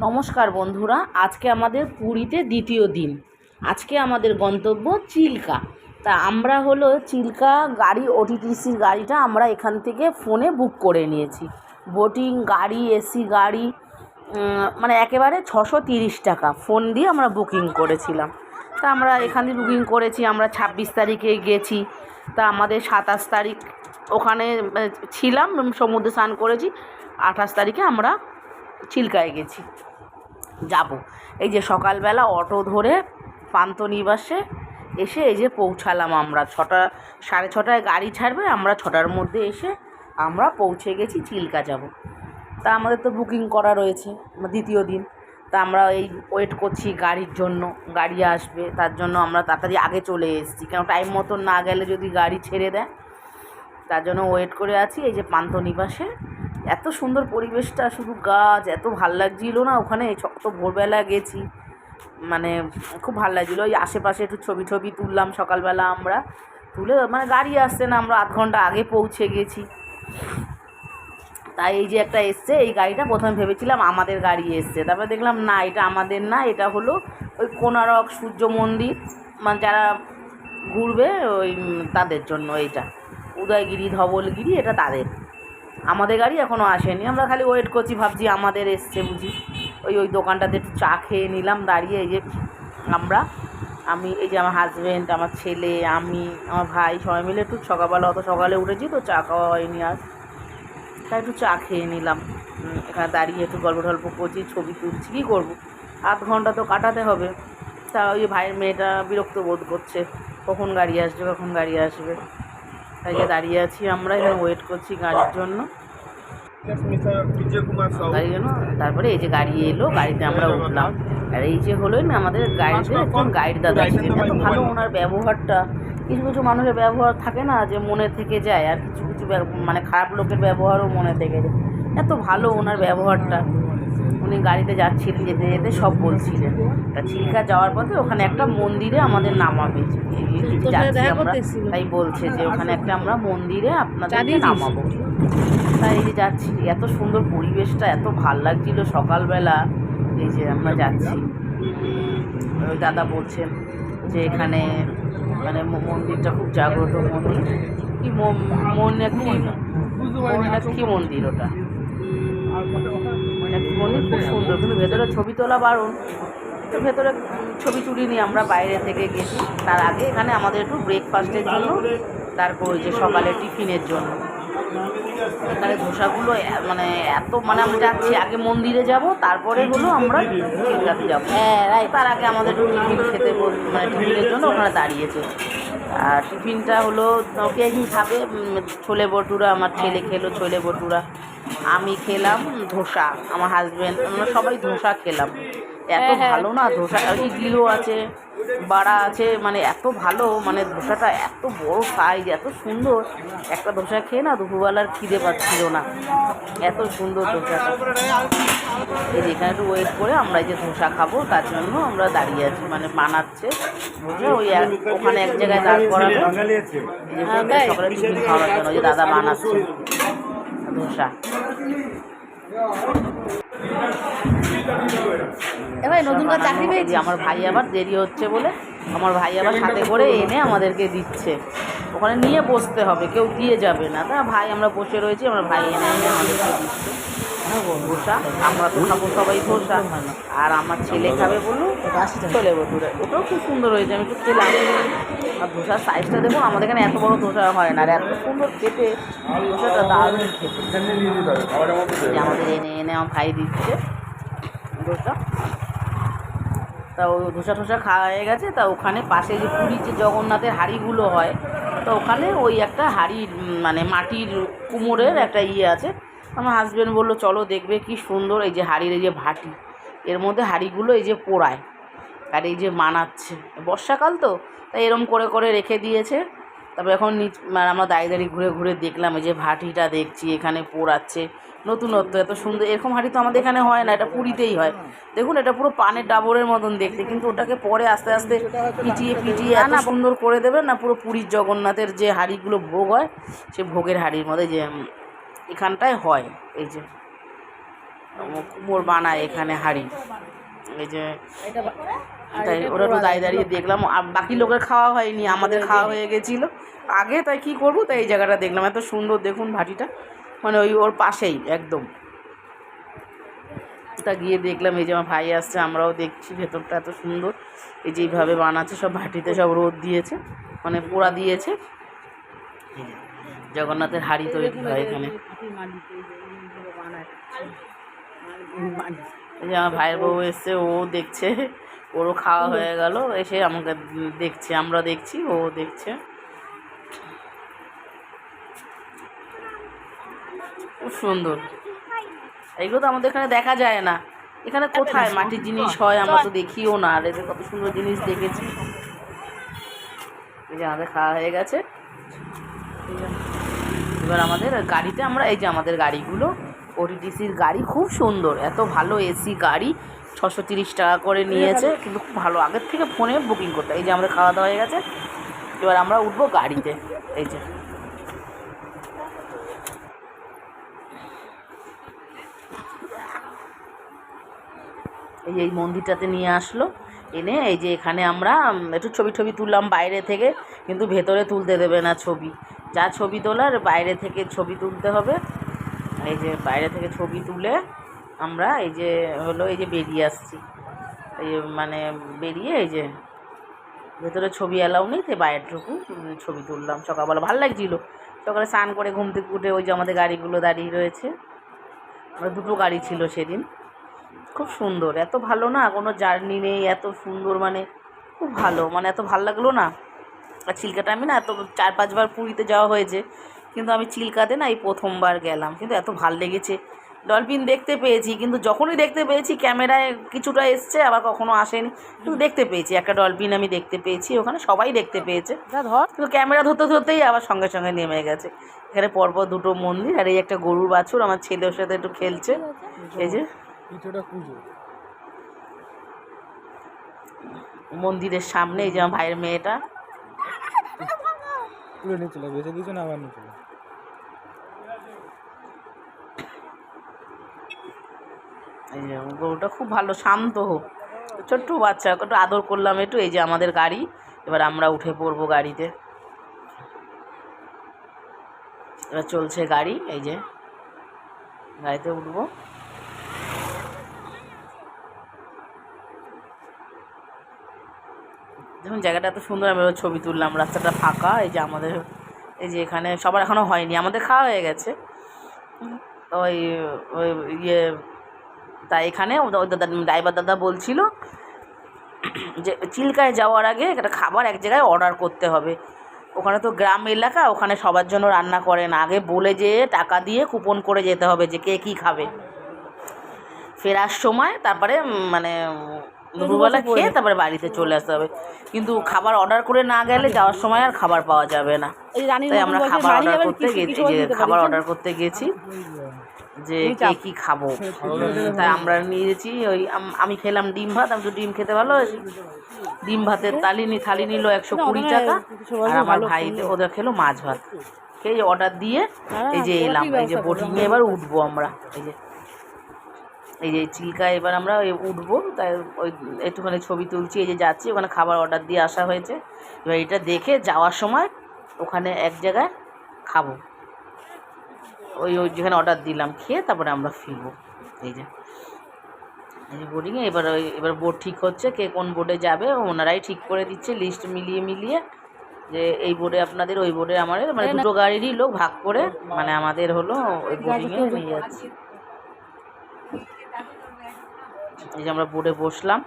নমস্কার বন্ধুরা, আজকে আমাদের পুরীতে দ্বিতীয় দিন। আজকে আমাদের গন্তব্য চিল্কা। তা আমরা হলো চিল্কা গাড়ি ওটিটিসির গাড়িটা আমরা এখান থেকে ফোনে বুক করে নিয়েছি। বোটিং, গাড়ি, এসি গাড়ি মানে একেবারে ছশো তিরিশ টাকা ফোন দিয়ে আমরা বুকিং করেছিলাম। তা আমরা এখান থেকে বুকিং করেছি, আমরা ছাব্বিশ তারিখে গেছি। তা আমাদের সাতাশ তারিখ ওখানে ছিলাম সমুদ্রে স্নান করেছি। আঠাশ তারিখে আমরা চিল্কায় গেছি। যাব। এই যে সকালবেলা অটো ধরে পান্তনিবাসে এসে এই যে পৌঁছালাম আমরা। ছটা, সাড়ে ছটায় গাড়ি ছাড়বে, আমরা ছটার মধ্যে এসে আমরা পৌঁছে গেছি, চিল্কা যাব। তা আমাদের তো বুকিং করা রয়েছে দ্বিতীয় দিন। তা আমরা এই ওয়েট করছি গাড়ির জন্য, গাড়ি আসবে, তার জন্য আমরা তাড়াতাড়ি আগে চলে এসেছি। কেন টাইম মতন না গেলে যদি গাড়ি ছেড়ে দেয়, তার জন্য ওয়েট করে আছি এই যে পান্থনিবাসে। এত সুন্দর পরিবেশটা, শুধু গাছ, এত ভালো লাগছিল না ওখানে? তো ভোরবেলা গেছি। মানে খুব ভালো লাগছিল। ওই আশেপাশে একটু ছবি ছবি তুললাম সকালবেলা আমরা। তুলে মানে গাড়ি আসছে না, আমরা আধ ঘণ্টা আগে পৌঁছে গেছি। তাই এই যে একটা এসছে, এই গাড়িটা প্রথমে ভেবেছিলাম আমাদের গাড়ি এসছে। তারপরে দেখলাম, না, এটা আমাদের না, এটা হলো ওই কোনারক সূর্য মন্দির। মানে যারা ঘুরবে ওই তাদের জন্য এইটা উদয়গিরি, ধবলগিরি, এটা তাদের। আমাদের গাড়ি এখনও আসেনি। আমরা খালি ওয়েট করছি, ভাবছি আমাদের এসছে বুঝি। ওই ওই দোকানটাতে একটু চা খেয়ে নিলাম, দাঁড়িয়ে এই যে আমরা। আমি, এই যে আমার হাজব্যান্ড আমার ছেলে, আমি, আমার ভাই, সবাই মিলে একটু সকালবেলা, অত সকালে উঠেছি তো চা খাওয়া হয়নি আর। তাই একটু চা খেয়ে নিলাম। এখানে দাঁড়িয়ে একটু গল্প টল্প করছি, ছবি তুলছি, কী করব? আধ ঘণ্টা তো কাটাতে হবে। তা ওই ভাইয়ের মেয়েটা বিরক্ত বোধ করছে। কখন গাড়ি আসবে, কখন গাড়ি আসবে? তাই দাঁড়িয়ে আছি আমরা এখানে ওয়েট করছি গাড়ির জন্য। তারপরে এই যে গাড়ি এলো গাড়িতে আমরা উঠলাম। আর এই যে হলোই না আমাদের গাড়িতে একজন গাইড দাদা ছিলেন। এত ভালো ওনার ব্যবহারটা। কিছু কিছু মানুষের ব্যবহার থাকে না যে মনে থেকে যায় আর কিছু কিছু মানে খারাপ লোকের ব্যবহারও মনে থেকে যায়। এত ভালো ওনার ব্যবহারটা। উনি গাড়িতে যাচ্ছিলেন যেতে যেতে সব বলছিলেন। তা চিল্কা যাওয়ার পথে ওখানে একটা মন্দিরে আমাদের নামাবে। যাচ্ছি আমরা তাই বলছে যে ওখানে একটা আমরা মন্দিরে আপনাদের নামাবো। তাই এই যে যাচ্ছি এত সুন্দর পরিবেশটা এত ভালো লাগছিল সকালবেলা। এই যে আমরা যাচ্ছি। ওই দাদা বলছেন যে এখানে মানে মন্দিরটা খুব জাগ্রত মন্দির। কি মনাক্ষী মনাক্ষী মন্দির ওটা? মনাক্ষী মন্দির খুব সুন্দর। কিন্তু ভেতরে ছবি তোলা বারণ। তো ভেতরে ছবি তুলিনি আমরা বাইরে থেকে গেছি। তার আগে এখানে আমাদের একটু ব্রেকফাস্টের জন্য তারপর ওই যে সকালে টিফিনের জন্য। এখানে ধোসাগুলো মানে এত মানে আমরা যাচ্ছি আগে মন্দিরে যাব তারপরে হলো আমরা যাব। হ্যাঁ তার আগে আমাদের একটু টিফিন খেতে বল- মানে টিফিনের জন্য ওখানে দাঁড়িয়েছে আর টিফিনটা হলো কে কি খাবে ছোলে বটুরা আমার ছেলে খেলো ছোলে বটুরা আমি খেলাম ধোসা আমার হাজব্যান্ড আমরা সবাই ধোসা খেলাম। এত ভালো না ধোসা ইডলিও আছে বাড়া আছে মানে এত ভালো মানে ধোসাটা এত বড় সাইজ এত সুন্দর। একটা ধোসা খেয়ে না দুপুরবেলার খিদে পাচ্ছিল না। এত সুন্দর ধোসাটা। এই যেখানে একটু ওয়েট করে আমরা যে ধোসা খাব তার জন্য আমরা দাঁড়িয়ে আছি মানে বানাচ্ছে। ওই এক- ওখানে এক জায়গায় দাঁড় যে সকালে টিফিন খাওয়ার জন্য ওই যে দাদা বানাচ্ছে। ধোসা। এবার নতুন করে চাকরি পেয়েছি আমার ভাই আবার দেরি হচ্ছে বলে আমার ভাই আবার সাথে করে এনে আমাদেরকে দিচ্ছে। ওখানে নিয়ে বসতে হবে, কেউ দিয়ে যাবে না। তা ভাই আমরা বসে রয়েছি, আমার ভাই এনে এনে আমাদেরকে দিচ্ছে। ধোসা আমরা তো খাব সবাই ধোসা আর আমার ছেলে খাবে বলুন, চলে বন্ধুরা ওটাও খুব সুন্দর হয়েছে, আমি একটু খেলাম। আর ধোসার সাইজটা দেখুন আমাদের এখানে এত বড় ধোসা হয় না। আর এত সুন্দর খেতে ধোসাটা দারুণ খেতে। আমাদের এনে এনে আমার ভাই দিচ্ছে ধোসা। তা ও ধোসা ঠোসা খাওয়া হয়ে গেছে তা ওখানে পাশে যে পুরীর যে জগন্নাথের হাঁড়িগুলো হয় তো ওখানে ওই একটা হাঁড়ি উম, মানে মাটির কুমোরের একটা ইয়ে আছে। আমার হাজব্যান্ড বলল চলো দেখবে কি সুন্দর এই যে হাঁড়ির এই যে ভাটি। এর মধ্যে হাঁড়িগুলো এই যে পোড়ায় আর এই যে মানাচ্ছে। বর্ষাকাল তো তাই এরম করে করে রেখে দিয়েছে। তারপর এখন নিচ মানে আমরা দাঁড়িয়ে দাঁড়িয়ে ঘুরে ঘুরে দেখলাম এই যে ভাটিটা দেখছি এখানে পোড়াচ্ছে। নতুনত্ব এত সুন্দর এরকম হাঁড়ি তো আমাদের এখানে হয় না এটা পুরীতেই হয়। দেখুন এটা পুরো পানের ডাবরের মতন দেখতে কিন্তু ওটাকে পরে আস্তে আস্তে পিটিয়ে পিটিয়ে না সুন্দর করে দেবে না পুরো পুরীর জগন্নাথের যে হাঁড়িগুলো ভোগ হয় সে ভোগের হাঁড়ির মধ্যে যে এখানটায় হয় এই যে। কুমোর বানায় এখানে হাড়ি। এই যে তাই ওরা একটু দাঁড়িয়ে দাঁড়িয়ে দেখলাম আর বাকি লোকের খাওয়া হয়নি আমাদের খাওয়া হয়ে গেছিল। আগে তাই কি করব তাই এই জায়গাটা দেখলাম এত সুন্দর দেখুন ভাটিটা। মানে ওই ওর পাশেই একদম। তা গিয়ে দেখলাম এই যে আমার ভাই আসছে আমরাও দেখছি ভেতরটা এত সুন্দর। এই যে এইভাবে বানাচ্ছে সব ভাটিতে সব রোদ দিয়েছে মানে পোড়া দিয়েছে। জগন্নাথের হাড়ি তৈরি হয় এখানে। এই যে আমার ভাইয়ের বউ এসছে ও দেখছে। ওরও খাওয়া হয়ে গেল এসে আমাকে দেখছে আমরা দেখছি ও দেখছে। খুব সুন্দর। এগুলো তো আমাদের এখানে দেখা যায় না। এখানে কোথায় মাটির জিনিস হয় আমরা তো দেখিও না আর এদের কত সুন্দর জিনিস দেখেছি। এই যে আমাদের খাওয়া হয়ে গেছে। এবার আমাদের গাড়িতে আমরা এই যে আমাদের গাড়িগুলো ওটিটিসির গাড়ি খুব সুন্দর এত ভালো এসি গাড়ি। ছশো তিরিশ টাকা করে নিয়েছে, কিন্তু খুব ভালো। আগের থেকে ফোনে বুকিং করতে এই যে আমাদের খাওয়া দাওয়া হয়ে গেছে, এবার আমরা উঠবো গাড়িতে। এই যে। এই এই মন্দিরটাতে নিয়ে আসলো। এনে এই যে এখানে আমরা একটু ছবি টবি তুললাম বাইরে থেকে, কিন্তু ভেতরে তুলতে দেবে না ছবি। যা ছবি তোলার, বাইরে থেকে ছবি তুলতে হবে। এই যে বাইরে থেকে ছবি তুলে আমরা এই যে হলো এই যে বেরিয়ে আসছি। এই মানে বেরিয়ে এই যে ভেতরে ছবি অ্যালাউ নেই তো বাইরেটুকু ছবি তুললাম। সকালবেলা ভালো লাগছিল। সকালে স্নান করে ঘুম থেকে উঠে ওই যে আমাদের গাড়িগুলো দাঁড়িয়ে রয়েছে। আমরা দুটো গাড়ি ছিল সেদিন। খুব সুন্দর। এত ভালো না, কোনো জার্নি নেই, এত সুন্দর মানে খুব ভালো। মানে এত ভালো লাগল না। আর চিল্কাটা আমি না এত চার পাঁচবার পুরীতে যাওয়া হয়েছে। কিন্তু আমি চিল্কাতে না এই প্রথমবার গেলাম। কিন্তু এত ভালো লেগেছে। ডলফিন দেখতে পেয়েছি কিন্তু যখনই দেখতে পেয়েছি ক্যামেরায় কিছুটা এসছে আবার কখনো আসেনি। কিন্তু দেখতে পেয়েছি একটা ডলফিন আমি দেখতে পেয়েছি ওখানে সবাই দেখতে পেয়েছে। ধর। কিন্তু ক্যামেরা ধরতে ধরতেই আবার সঙ্গে সঙ্গে নেমে গেছে। এখানে পরপর দুটো মন্দির আর এই একটা গরুর বাছুর আমার ছেলের সাথে একটু খেলছে। এই যে মন্দিরের সামনে এই যে আমার ভাইয়ের মেয়েটা। তুলে নিয়ে চলে দিয়েছ না আবার নিয়ে চলে এই যে গরুটা খুব ভালো, শান্ত হোক। ছোট্ট বাচ্চা, একটু আদর করলাম একটু, এই যে আমাদের গাড়ি। এবার আমরা উঠে পড়ব গাড়িতে। এবার চলছে গাড়ি, এই যে। গাড়িতে উঠবো। দেখুন, জায়গাটা এত সুন্দর, আমি ছবি তুললাম, রাস্তাটা ফাঁকা, এই যে আমাদের, এই যে এখানে সবার এখনও হয়নি, আমাদের খাওয়া হয়ে গেছে। ওই ওই ইয়ে তা এখানে ওই দাদা ড্রাইভার দাদা বলছিল যে চিল্কায় যাওয়ার আগে একটা খাবার এক জায়গায় অর্ডার করতে হবে। ওখানে তো গ্রাম এলাকা ওখানে সবার জন্য রান্না করে না। আগে বলে যে টাকা দিয়ে কুপন করে যেতে হবে যে কে কী খাবে। ফেরার সময় তারপরে মানে দুপুরবেলা খেয়ে তারপরে বাড়িতে চলে আসতে হবে। কিন্তু খাবার অর্ডার করে না গেলে যাওয়ার সময় আর খাবার পাওয়া যাবে না। তাই আমরা খাবার অর্ডার করতে গেছি খাবার অর্ডার করতে গেছি। যে কে কি খাব। তাই আমরা নিয়েছি ওই আমি খেলাম ডিম ভাত আমি তো ডিম খেতে ভালোবাসি। ডিম ভাতের তালি নি থালি নিল একশো কুড়ি টাকা। আর আমার ভালো ভাই। ওদের খেলো মাছ ভাত। খেয়ে অর্ডার দিয়ে হ্যাঁ, এই যে এলাম এই যে ব্যবস্থা বোটিং নিয়ে এবার উঠবো আমরা এই যে। এই যে চিল্কা এবার আমরা ওই উঠবো তাই ওই একটুখানি ছবি তুলছি এই যে যাচ্ছি ওখানে খাবার অর্ডার দিয়ে আসা হয়েছে। এবার এটা দেখে যাওয়ার সময় ওখানে এক জায়গায় খাব। ওই ওই যেখানে অর্ডার দিলাম খেয়ে তারপরে আমরা ফিরবো। এই যে। এই যে বোর্ডিংয়ে এবার ওই এবার বোর্ড ঠিক হচ্ছে কে কোন বোর্ডে যাবে ওনারাই ঠিক করে দিচ্ছে লিস্ট মিলিয়ে মিলিয়ে যে এই বোর্ডে আপনাদের ওই বোর্ডে আমাদের মানে দুটো গাড়িরই লোক ভাগ করে মানে আমাদের হলো ওই বোর্ডিংয়ে নিয়ে যাচ্ছে। এই যে আমরা বোর্ডে বসলাম।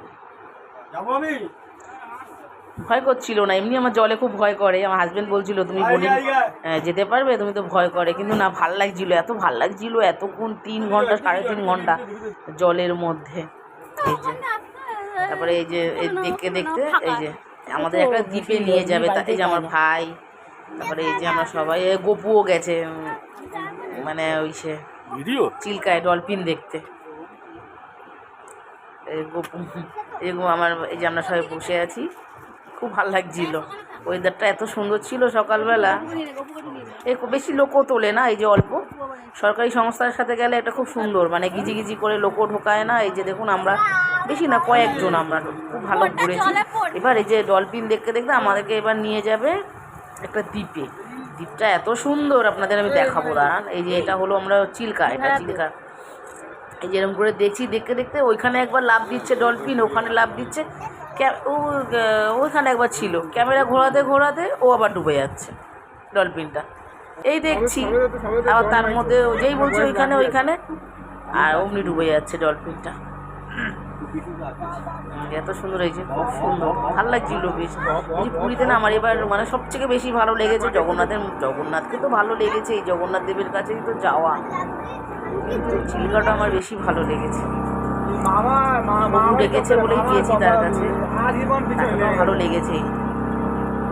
যাব আমি। ভয় করছিল না। এমনি আমার জলে খুব ভয় করে। আমার হাজব্যান্ড বলছিল তুমি বোর্ডিং যেতে পারবে? তুমি তো ভয় করে। কিন্তু না ভালো লাগছিল এত ভালো লাগছিল এতক্ষণ তিন ঘণ্টা সাড়ে তিন ঘণ্টা জলের মধ্যে। এই যে তারপরে এই যে এই দেখতে দেখতে এই যে আমাদের একটা দ্বীপে নিয়ে যাবে তাতে যে আমার ভাই তারপরে এই যে আমরা সবাই গপুও গেছে মানে ওই সে চিল্কায় ডলফিন দেখতে। এই গপু এরকম আমার এই যে আমরা সবাই বসে আছি। খুব ভালো লাগছিল। ওয়েদারটা এত সুন্দর ছিল সকালবেলা। এ বেশি লোকও তোলে না, এই যে অল্প। সরকারি সংস্থার সাথে গেলে এটা খুব সুন্দর মানে গিজি গিজি করে লোকও ঢোকায় না। এই যে দেখুন আমরা, বেশি না, কয়েকজন আমরা, খুব ভালো ঘুরেছি। এবার এই যে ডলফিন দেখতে দেখতে আমাদেরকে এবার নিয়ে যাবে একটা দ্বীপে। দ্বীপটা এত সুন্দর, আপনাদের আমি দেখাবো, দাঁড়ান। এই যে এটা হলো আমরা চিল্কা, এটা চিল্কা। এই যেরকম করে দেখছি, দেখতে দেখতে ওইখানে একবার লাভ দিচ্ছে ডলফিন, ওখানে লাভ দিচ্ছে। ও আহ, ওইখানে একবার ছিল। ক্যামেরা ঘোরাতে ঘোরাতে ও আবার ডুবে যাচ্ছে ডলফিনটা। এই দেখছি আবার তার মধ্যে যেই বলছে ওইখানে ওইখানে আর অমনি ডুবে যাচ্ছে ডলফিনটা। এত সুন্দর হয়েছে খুব সুন্দর। ভালো লাগছিল বেশ। পুরীতে না আমার এবার মানে সবথেকে বেশি ভালো লেগেছে জগন্নাথের জগন্নাথকে তো ভালো লেগেছে এই জগন্নাথ দেবের কাছেই তো যাওয়া। কিন্তু চিল্কাটা আমার বেশি ভালো লেগেছে। বাবু ডেকেছে বলেই গিয়েছি তার কাছে। ভালো লেগেছে।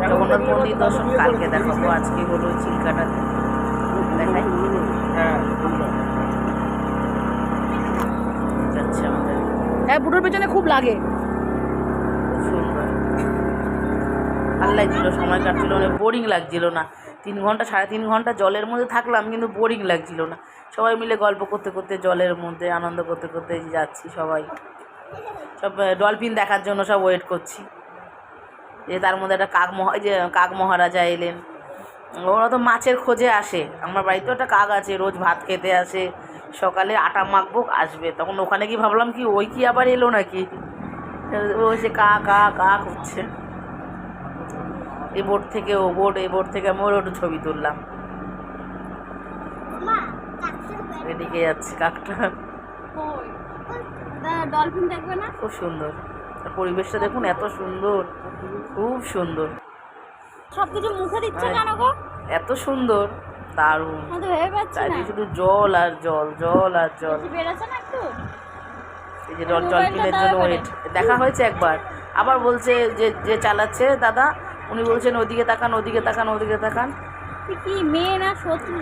জগন্নাথ মন্দির দর্শন কালকে দেখাবো আজকে হলো চিল্কাটা। দেখাই। হ্যাঁ হ্যাঁ বুটোর পেছনে খুব লাগে। খুব সুন্দর। ভালো লাগছিল সময় কাটছিল মানে বোরিং লাগছিল না। তিন ঘণ্টা, সাড়ে তিন ঘণ্টা জলের মধ্যে থাকলাম, কিন্তু বোরিং লাগছিল না। সবাই মিলে গল্প করতে করতে জলের মধ্যে আনন্দ করতে করতে যাচ্ছি সবাই। সব ডলফিন দেখার জন্য সব ওয়েট করছি। যে তার মধ্যে একটা কাক মহা যে কাক মহারাজা এলেন। ওরা তো মাছের খোঁজে আসে। আমার বাড়িতেও একটা কাক আছে, রোজ ভাত খেতে আসে। সকালে আটা মাখবো, আসবে। তখন ওখানে কি ভাবলাম কি, ওই কি আবার এলো নাকি? ও সে কা কা কা এ বোর্ড থেকে ও বোর্ড এ বোর্ড থেকে আমি ওর একটু ছবি তুললাম। এদিকে যাচ্ছে কাকটা। ডলফিন দেখবে না? খুব সুন্দর। পরিবেশটা দেখুন এত সুন্দর। খুব সুন্দর। সব কিছু মুখে দিচ্ছে। কেন গো? এত সুন্দর। দারুণ। চারিদিকে শুধু জল আর জল জল আর জল। বেশি না একটু? এই যে ডলফিনের জন্য ওয়েট। দেখা হয়েছে একবার। আবার বলছে যে যে চালাচ্ছে দাদা উনি বলছেন ওদিকে তাকান ওদিকে তাকান ওদিকে তাকান। কি মেয়ে না শত্রু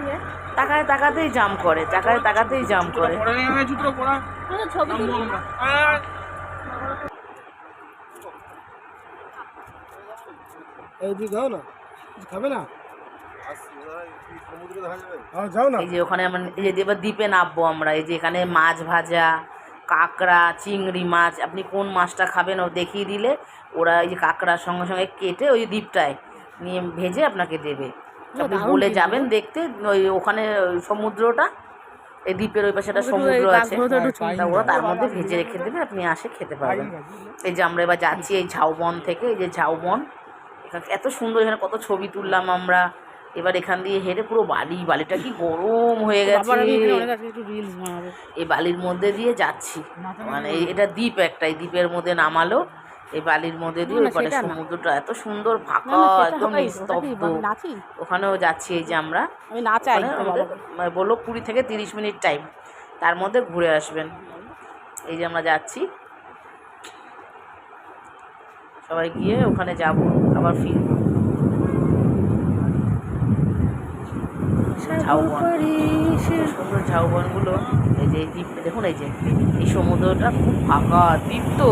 তাকায় তাকাতেই জাম করে তাকায় তাকাতেই জাম করে। এই হ্যাঁ যে ওখানে আমরা এই যে এবার দ্বীপে নামবো আমরা এই যে এখানে মাছ ভাজা কাঁকড়া চিংড়ি মাছ আপনি কোন মাছটা খাবেন ও দেখিয়ে দিলে ওরা এই যে কাঁকড়ার সঙ্গে সঙ্গে কেটে ওই দ্বীপটায় নিয়ে ভেজে আপনাকে দেবে। আপনি বলে যাবেন দেখতে ওই ওখানে ওই সমুদ্রটা এই দ্বীপের ওই পাশে একটা সমুদ্র আছে। তা ওরা তার মধ্যে ভেজে রেখে দেবে আপনি আসে খেতে পারবেন। এই যে আমরা এবার যাচ্ছি এই ঝাউবন থেকে এই যে ঝাউবন এত সুন্দর এখানে কত ছবি তুললাম আমরা। এবার এখান দিয়ে হেঁটে পুরো বালি বালিটা কি গরম হয়ে গেছে। এই বালির মধ্যে দিয়ে যাচ্ছি। মানে এটা দ্বীপ একটা এই দ্বীপের মধ্যে নামালো। এই বালির মধ্যে দিয়ে না, ওই পারে সেটা না। সমুদ্রটা এত সুন্দর ফাঁকা একদম নিস্তব্ধ। ওখানেও যাচ্ছি এই যে আমরা। ওখানে মানে বলল কুড়ি থেকে তিরিশ মিনিট টাইম তার মধ্যে ঘুরে আসবেন। এই যে আমরা যাচ্ছি। সবাই গিয়ে ওখানে যাব আবার ফিরবো। ঝাউবন সুন্দর ঝাউবনগুলো এই যে দ্বীপ দেখুন এই যে, এই সমুদ্রটা খুব ফাঁকা, দ্বীপ তো,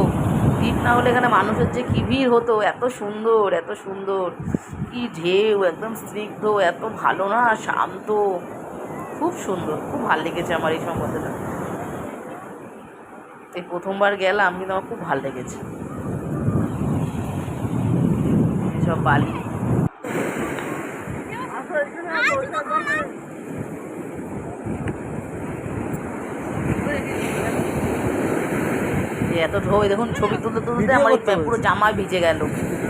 দ্বীপ না হলে এখানে মানুষের যে কি ভিড় হতো, এত সুন্দর এত সুন্দর, কি ঢেউ, একদম স্নিগ্ধ, এত ভালো না, শান্ত, খুব সুন্দর, খুব ভালো লেগেছে আমার এই সমুদ্রটা। এই প্রথমবার গেলাম, কিন্তু আমার খুব ভালো লেগেছে। সব বালি এত ঢেউ দেখুন ছবি তুলতে তুলতে আমার পুরো জামা ভিজে গেল।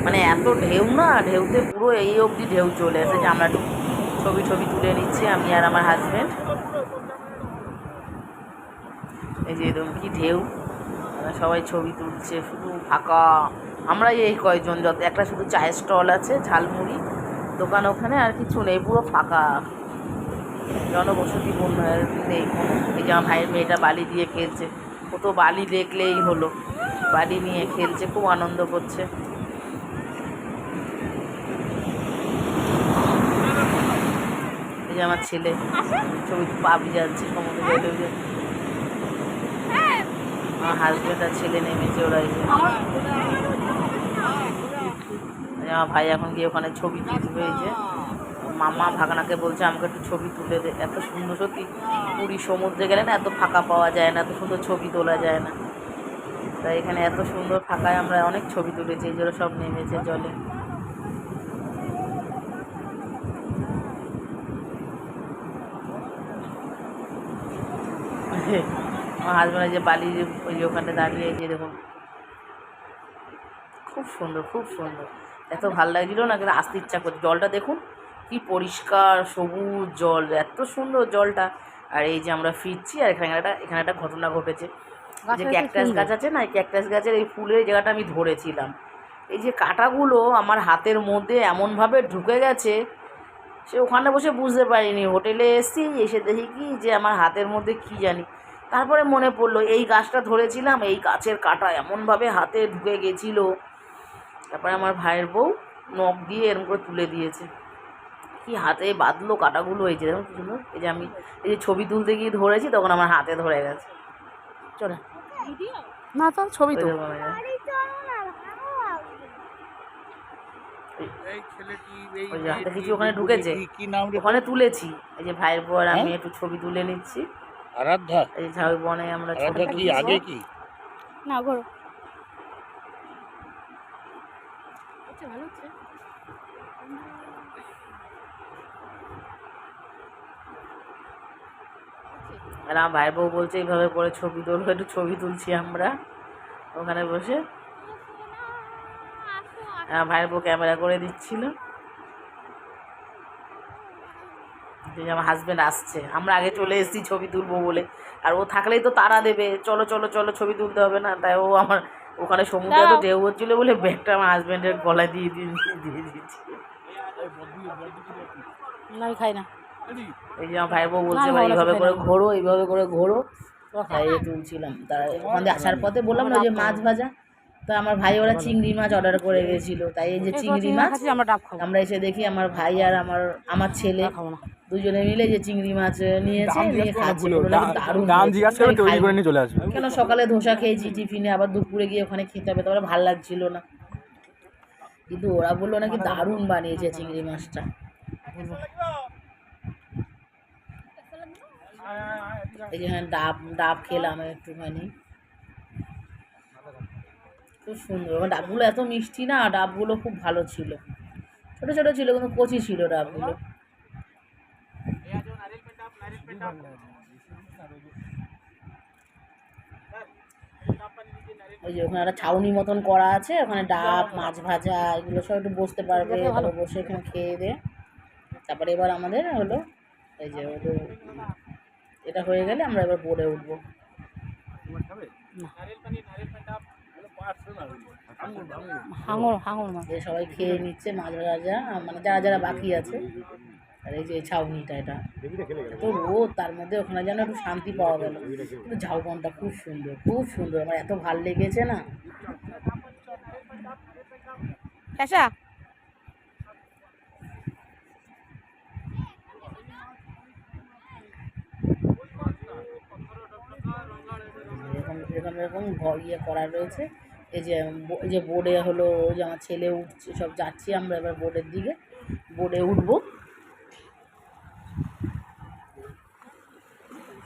মানে এত ঢেউ না ঢেউতে পুরো এই অবধি ঢেউ চলে এসেছে। আমরা ছবি ছবি তুলে নিচ্ছি আমি আর আমার হাজব্যান্ড এই যে এরকম কি ঢেউ। সবাই ছবি তুলছে শুধু ফাঁকা। আমরা এই কয়জন যত একটা শুধু চায়ের স্টল আছে ঝালমুড়ি। দোকান ওখানে আর কিছু নেই, পুরো ফাঁকা। জনবসতি পূর্ণ নেই। এই যে আমার ভাইয়ের মেয়েটা বালি দিয়ে খেলছে। ও তো বালি দেখলেই হলো। বালি নিয়ে খেলছে, খুব আনন্দ করছে। এই যে আমার ছেলে, ছবি পা যাচ্ছে সমুদ্রে আমার হাজব্যান্ড আর ছেলে নেমেছে ওরা এই যে আমার ভাই, এখন গিয়ে ওখানে ছবি তুলবে এই মামা ভাগনাকে বলছে, আমাকে একটু ছবি তুলে দে। এত সুন্দর, সত্যি পুরী সমুদ্রে গেলে না, এত ফাঁকা পাওয়া যায় না, এত সুন্দর ছবি তোলা যায় না। তাই এখানে এত সুন্দর ফাঁকায় আমরা অনেক ছবি তুলেছি, এই জন্য সব নেমেছে জলে। আমার হাজব্যান্ড যে বালি যে ওই ওখানে দাঁড়িয়ে যে দেখুন। খুব সুন্দর খুব সুন্দর। এত ভালো লাগছিল না কিন্তু আসতে ইচ্ছা করছে। জলটা দেখুন কি পরিষ্কার সবুজ জল এত সুন্দর জলটা। আর এই যে আমরা ফিরছি আর এখানে একটা এখানে একটা ঘটনা ঘটেছে। যে ক্যাকটাস গাছ আছে না এই ক্যাকটাস গাছের এই ফুলের জায়গাটা আমি ধরেছিলাম। এই যে কাঁটাগুলো আমার হাতের মধ্যে এমনভাবে ঢুকে গেছে সে ওখানে বসে বুঝতে পারিনি। হোটেলে এসেছি এসে দেখি কি যে আমার হাতের মধ্যে কি জানি। তারপরে মনে পড়ল এই গাছটা ধরেছিলাম এই গাছের কাঁটা এমনভাবে হাতে ঢুকে গেছিল। তারপরে আমার ভাইয়ের বউ নখ দিয়ে এরকম করে তুলে দিয়েছে। কি হাতে বাঁধলো কাঁটাগুলো হয়েছে দেখুন এই যে আমি এই যে ছবি তুলতে গিয়ে ধরেছি তখন আমার হাতে ধরে গেছে। চলে। না তো ছবি তো হাতে কিছু ওখানে ঢুকেছে। ওখানে তুলেছি। এই যে ভাইয়ের বউ আমি হ্যাঁ? একটু ছবি তুলে নিচ্ছি। আরাধ্যা? এই যে ঝাউ বনে আমরা ছবি আরাধ্যা কি আগে কি? না ঘোরো ভালো হচ্ছে। আমার ভাইয়ের বউ বলছে, এইভাবে করে ছবি তুলবো, একটু ছবি তুলছি আমরা। ওখানে বসে। আমার ভাইয়ের বউ ক্যামেরা করে দিচ্ছিল। আমার হাজব্যান্ড আসছে। আমরা আগে চলে এসেছি ছবি তুলবো বলে। আর ও থাকলেই তো তারা দেবে। চলো চলো চলো, ছবি তুলতে হবে না। তাই ও আমার ওখানে সমুদ্রে তো। ঢেউ হচ্ছিল বলে ব্যাগটা আমার হাজব্যান্ডের গলায় দিয়ে দিয়ে দিয়ে দিয়েছি। না আমি খাই না। এই যে আমার ভাই বউ বলছে ভাই এইভাবে করে ঘোরো এইভাবে করে ঘোরো। এ তুলছিলাম। তা ওখান দিয়ে আসার পথে বললাম না যে মাছ ভাজা? তো আমার ভাই ওরা চিংড়ি মাছ অর্ডার করে গেছিল। তাই এই যে চিংড়ি মাছ আমরা ডাব খাব। আমরা এসে দেখি আমার ভাই আর আমার আমার ছেলে দুজনে মিলে যে চিংড়ি মাছ নিয়েছে নিয়ে খাচ্ছে। দারুণ দাম হয়েছে। জিজ্ঞাসা করে আমি তৈরি করে নিয়ে চলে আসবে। কেন সকালে ধোসা খেয়েছি টিফিনে আবার দুপুরে গিয়ে ওখানে খেতে হবে তারপরে ভালো লাগছিল না। কিন্তু ওরা বলল নাকি দারুণ বানিয়েছে চিংড়ি মাছটা। এই যে ডাব ডাব খেলাম একটুখানি। খুব সুন্দর। ওখানে ডাবগুলো এত মিষ্টি না ডাবগুলো খুব ভালো ছিল। ছোটো ছোটো ছিল কিন্তু কচি ছিল ডাবগুলো। ওই যে ওখানে একটা ছাউনি মতন করা আছে ওখানে ডাব মাছ ভাজা এগুলো সব একটু বসতে পারবে ভালো। বসে এখানে খেয়ে দে। তারপরে এবার আমাদের হলো এই যে হলো এটা হয়ে গেলে আমরা এবার বোর্ডে উঠবো। হাঙর হাঙর মাছ। সবাই খেয়ে নিচ্ছে মাছ ভাজা মানে যারা যারা বাকি আছে আর এই যে ছাউনিটা এটা। এত রোদ তার মধ্যে ওখানে যেন একটু শান্তি পাওয়া গেল। কিন্তু ঝাউবনটা খুব সুন্দর খুব সুন্দর। আমার এত ভালো লেগেছে না। ক্যাশা এরকম এরকম এরকম ঘর ইয়ে করা রয়েছে। এই যে এই যে বোর্ডে হলো ওই যে আমার ছেলে উঠছে সব যাচ্ছি আমরা এবার বোর্ডের দিকে। বোর্ডে উঠবো।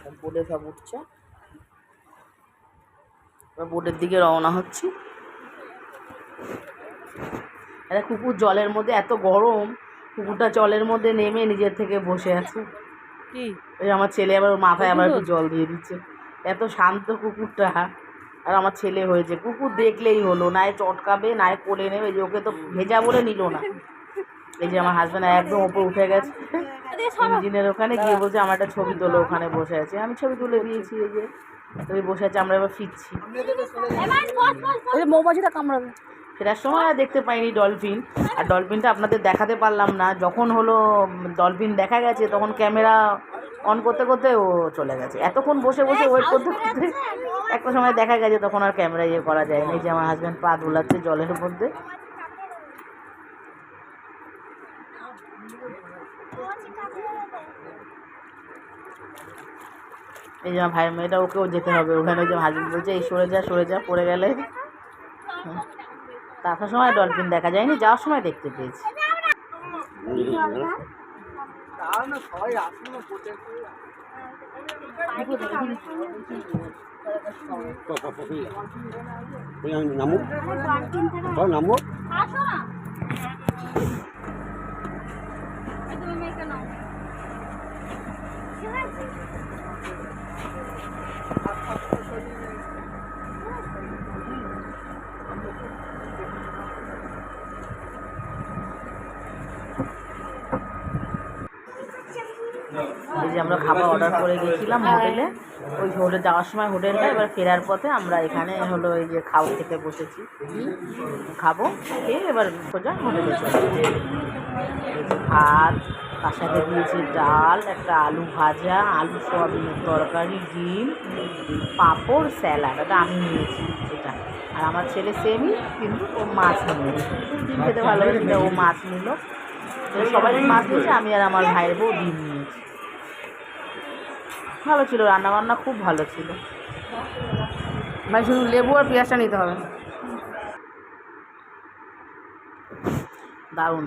সব বোর্ডে সব উঠছে। এবার বোর্ডের দিকে রওনা হচ্ছি। একটা কুকুর জলের মধ্যে এত গরম কুকুরটা জলের মধ্যে নেমে নিজের থেকে বসে আছে। কি? ওই আমার ছেলে আবার মাথায় আবার একটু জল দিয়ে দিচ্ছে। এত শান্ত কুকুরটা। আর আমার ছেলে হয়েছে। কুকুর দেখলেই হলো নাই চটকাবে নাই কোলে নেবে যে ওকে তো ভেজা বলে নিল না। এই যে আমার হাজব্যান্ড একদম ওপর উঠে গেছে। ইঞ্জিনের ওখানে গিয়ে বলছে আমার একটা ছবি তোলো ওখানে বসে আছে। আমি ছবি তুলে দিয়েছি এই যে। তুমি বসে আছে আমরা এবার ফিরছি। মৌমাছিটা কামড়াবে। ফেরার সময় আর দেখতে পাইনি ডলফিন আর ডলফিনটা আপনাদের দেখাতে পারলাম না। যখন হলো ডলফিন দেখা গেছে তখন ক্যামেরা অন করতে করতে ও চলে গেছে। এতক্ষণ বসে বসে ওয়েট করতে করতে একটা সময় দেখা গেছে তখন আর ক্যামেরা ইয়ে করা যায় না। এই যে আমার হাজব্যান্ড পা ধুলাচ্ছে জলের মধ্যে। এই যে আমার ভাইয়ের মেয়েটা ওকেও যেতে হবে। ওখানে ওই যে হাজব্যান্ড বলছে এই সরে যা সরে যা পড়ে গেলে। হুম। তা আসার সময় ডলফিন দেখা যায়নি যাওয়ার সময় দেখতে পেয়েছি। 不行，俺们不会呀。যে আমরা খাবার অর্ডার করে গেছিলাম হোটেলে ওই হোটেলে যাওয়ার সময় হোটেলটা এবার ফেরার পথে আমরা এখানে হলো এই যে খাও খেতে বসেছি। খাব খেয়ে এবার সোজা হোটেলে চলে এই যে ভাত তার সাথে দিয়েছি ডাল একটা আলু ভাজা আলু সোয়াবিনের তরকারি ডিম পাঁপড় স্যালাড। এটা আমি নিয়েছি এটা। আর আমার ছেলে সেমই কিন্তু ও মাছ নিয়েছে ডিম খেতে ভালোবাসে ও মাছ নিল। সবাই মাছ নিয়েছে আমি আর আমার ভাইয়ের বউ ডিম নিয়েছি। ভালো ছিল রান্নাবান্না খুব ভালো ছিল। ভাই শুধু লেবু আর পেঁয়াজটা নিতে হবে। দারুণ।